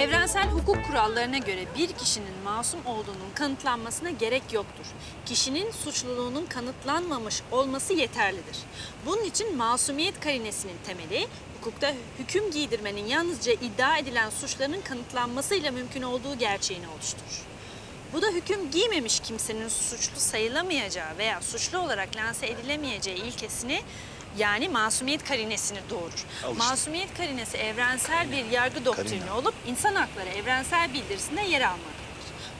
Evrensel hukuk kurallarına göre bir kişinin masum olduğunun kanıtlanmasına gerek yoktur. Kişinin suçluluğunun kanıtlanmamış olması yeterlidir. Bunun için masumiyet karinesinin temeli hukukta hüküm giydirmenin yalnızca iddia edilen suçların kanıtlanmasıyla mümkün olduğu gerçeğini oluşturur. Bu da hüküm giymemiş kimsenin suçlu sayılamayacağı veya suçlu olarak lanse edilemeyeceği ilkesini yani masumiyet karinesini doğurur. Al işte. Masumiyet karinesi evrensel bir yargı doktrini olup insan hakları evrensel bildirisinde yer almaktadır.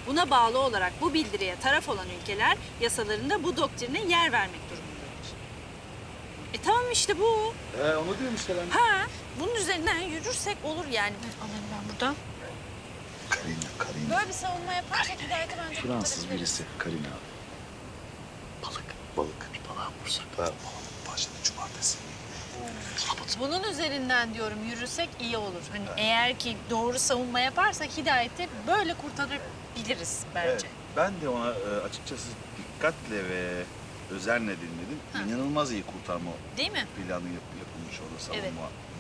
Buna bağlı olarak bu bildiriye taraf olan ülkeler yasalarında bu doktrine yer vermek durumundadır. E tamam işte bu. He onu diyorum işte ben. Ha, bunun üzerinden yürürsek olur yani. Ben alayım ben buradan. Karina, Karina. Böyle bir savunma yaparsak hidayeti bence Fransız kurtarabiliriz. birisi Karina. Balık. Balık. Bir balığa vursak. Balık cumartesi. Bunun üzerinden diyorum yürürsek iyi olur. Hani eğer ki doğru savunma yaparsak hidayeti böyle kurtarabiliriz bence. Evet, ben de ona e, açıkçası dikkatle ve özenle dinledim. Ha. İnanılmaz iyi kurtarma Değil mi? planı yap, yapılmış orada savunma Evet.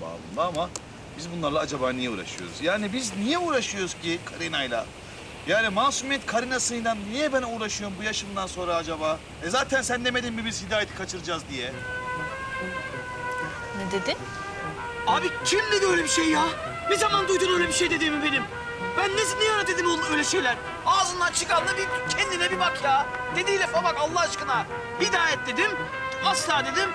bağlamında ama biz bunlarla acaba niye uğraşıyoruz? Yani biz niye uğraşıyoruz ki Karina'yla? Yani masumiyet Karina'sıyla niye ben uğraşıyorum bu yaşımdan sonra acaba? E zaten sen demedin mi biz Hidayet'i kaçıracağız diye? Ne dedin? Abi kim dedi öyle bir şey ya? Ne zaman duydun öyle bir şey dediğimi benim? Ben ne, ne ara dedim oğlum öyle şeyler? Ağzından çıkan da bir kendine bir bak ya. Dediği lafa bak Allah aşkına. Hidayet dedim, asla dedim.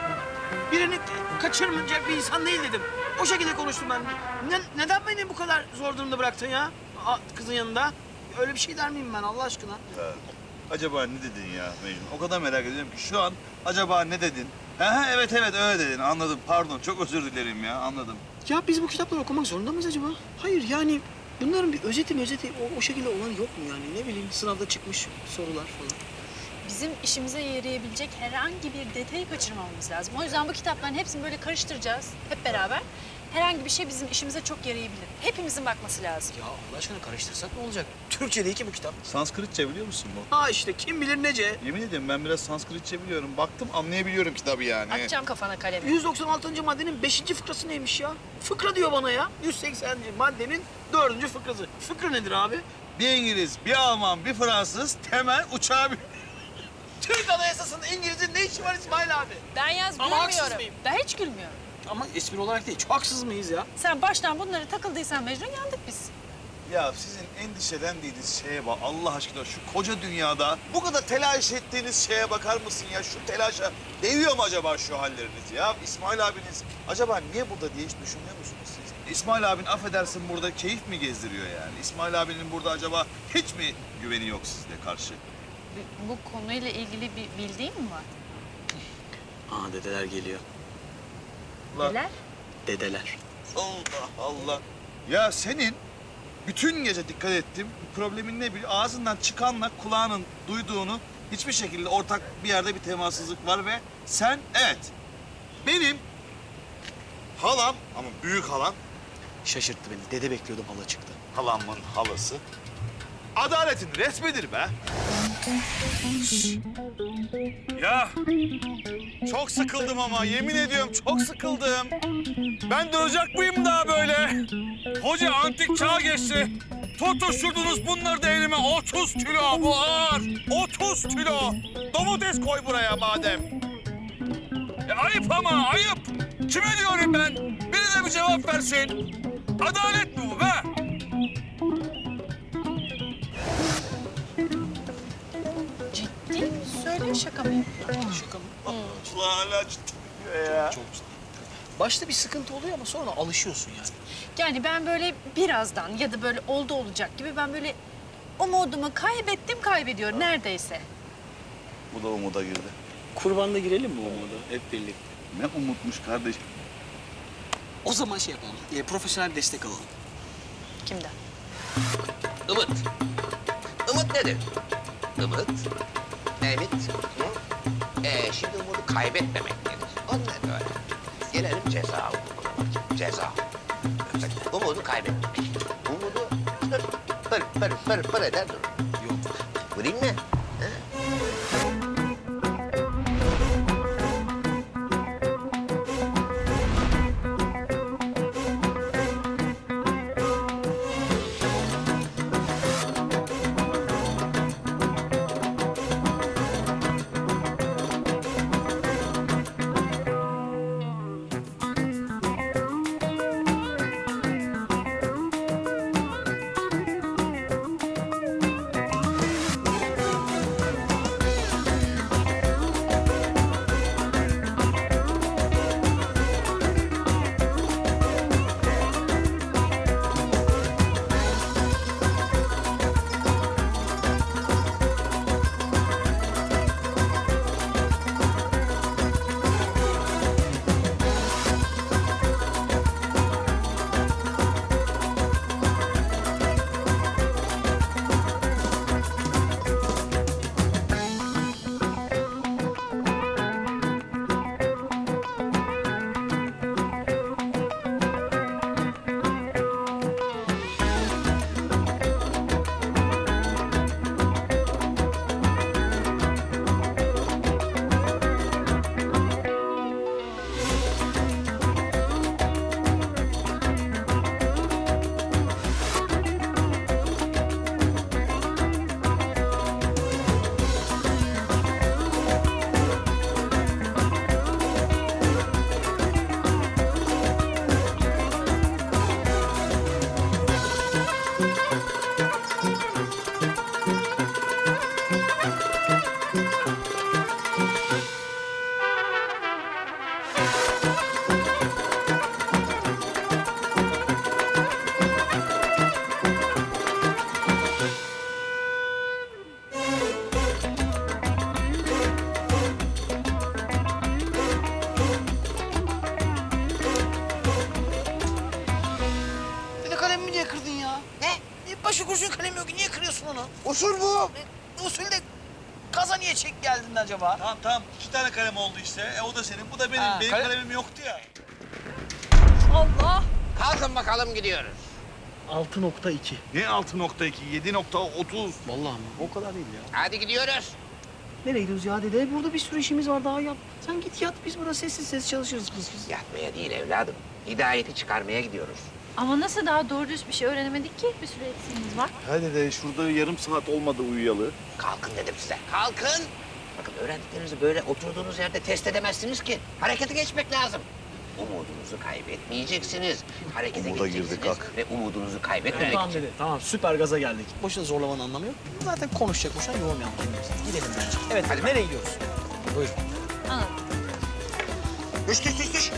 Birini kaçırmayacak bir insan değil dedim. O şekilde konuştum ben. Ne, neden beni bu kadar zor durumda bıraktın ya? A- Kızın yanında. Öyle bir şey der miyim ben Allah aşkına? Evet. Acaba ne dedin ya Mecnun? O kadar merak ediyorum ki şu an acaba ne dedin? Ha, evet evet öyle dedin anladım pardon çok özür dilerim ya anladım. Ya biz bu kitapları okumak zorunda mıyız acaba? Hayır yani bunların bir özeti özeti o, o şekilde olan yok mu yani? Ne bileyim sınavda çıkmış sorular falan. Bizim işimize yarayabilecek herhangi bir detayı kaçırmamamız lazım. O yüzden bu kitapların hepsini böyle karıştıracağız hep beraber. Herhangi bir şey bizim işimize çok yarayabilir. Hepimizin bakması lazım. Ya Allah aşkına karıştırsak ne olacak? Türkçe değil ki bu kitap. Sanskritçe biliyor musun bu? Ha işte kim bilir nece. Yemin ediyorum ben biraz Sanskritçe biliyorum. Baktım anlayabiliyorum kitabı yani. Atacağım kafana kalemi. 196. maddenin 5. fıkrası neymiş ya? Fıkra diyor bana ya. 180. maddenin 4. fıkrası. Fıkra nedir abi? Bir İngiliz, bir Alman, bir Fransız temel uçağı bir... Türk Anayasası'nın İngiliz'in ne işi var İsmail abi? Ben yaz Ama haksız gülmüyorum. mıyım? Ben hiç gülmüyorum. Ama espri olarak değil. Çok haksız mıyız ya? Sen baştan bunları takıldıysan Mecnun yandık biz. Ya sizin endişelendiğiniz şeye bak Allah aşkına şu koca dünyada bu kadar telaş ettiğiniz şeye bakar mısın ya? Şu telaşa değiyor mu acaba şu halleriniz ya? İsmail abiniz acaba niye burada diye hiç düşünüyor musunuz siz? İsmail abin affedersin burada keyif mi gezdiriyor yani? İsmail abinin burada acaba hiç mi güveni yok sizle karşı? Bu- Bu konuyla ilgili bir bildiğin mi var? Aa dedeler geliyor. Ulan Neler? Dedeler. Allah Allah. Ya senin bütün gece dikkat ettim. Problemin ne biliyor? Ağzından çıkanla kulağının duyduğunu hiçbir şekilde ortak bir yerde bir temassızlık var ve sen evet benim halam ama büyük halam Şaşırttı beni. Dede bekliyordum hala çıktı. halamın halası adaletin resmidir be. Ya çok sıkıldım ama yemin ediyorum çok sıkıldım. Ben duracak mıyım daha böyle? Hoca antik çağ geçti. Tutuşturdunuz bunları da elime 30 kilo bu ağır. 30 kilo. Domates koy buraya madem. E, ayıp ama ayıp. Kime diyorum ben? Biri de bir cevap versin. Adalet mi bu be? Söyle şaka mı yapıyor? Şaka mı? Ulan hala ciddi ya. Çok ciddi. Başta bir sıkıntı oluyor ama sonra alışıyorsun yani. Yani ben böyle birazdan ya da böyle oldu olacak gibi ben böyle umudumu kaybettim kaybediyor neredeyse. Bu da umuda girdi. Kurbanda girelim mi o moda hep birlikte? Ne umutmuş kardeşim. O zaman şey yapalım. E, profesyonel destek alalım. Kimden? Umut. Umut nedir? Umut, Ümit. Hı? Ee, şimdi umudu kaybetmemek nedir? O ne böyle? Gelelim ceza hukukuna. Ceza. Umudu kaybetmemek. Umudu pır pır pır pır eder durur. Yok. Vurayım mı? Usul bu. E, usulde kaza niye çek geldin acaba? Tamam tamam iki tane kalem oldu işte. E, o da senin bu da benim. Ha, benim kale- kalemim yoktu ya. Allah! Kalkın bakalım gidiyoruz. 6.2. Ne 6.2 7.30. Vallahi mi? O kadar değil ya. Hadi gidiyoruz. Nereye gidiyoruz ya dede? Burada bir sürü işimiz var daha yap. Sen git yat biz burada sessiz sessiz çalışırız biz. biz. Yatmaya değil evladım. Hidayeti çıkarmaya gidiyoruz. Ama nasıl daha doğru düz bir şey öğrenemedik ki? Bir sürü eksiğimiz var. Hadi de şurada yarım saat olmadı uyuyalı. Kalkın dedim size. Kalkın. Bakın öğrendiklerinizi böyle oturduğunuz yerde test edemezsiniz ki. Harekete geçmek lazım. Umudunuzu kaybetmeyeceksiniz. Harekete Umuda geçeceksiniz girdik, kalk. ve umudunuzu kaybetmemek Tamam için. dede. Tamam süper gaza geldik. Boşuna zorlamanın anlamı yok. Zaten konuşacak boşuna yormayalım kendimizi. Gidelim bence. Evet hadi nereye gidiyoruz? Buyur. Anladım. Düş düş düş düş.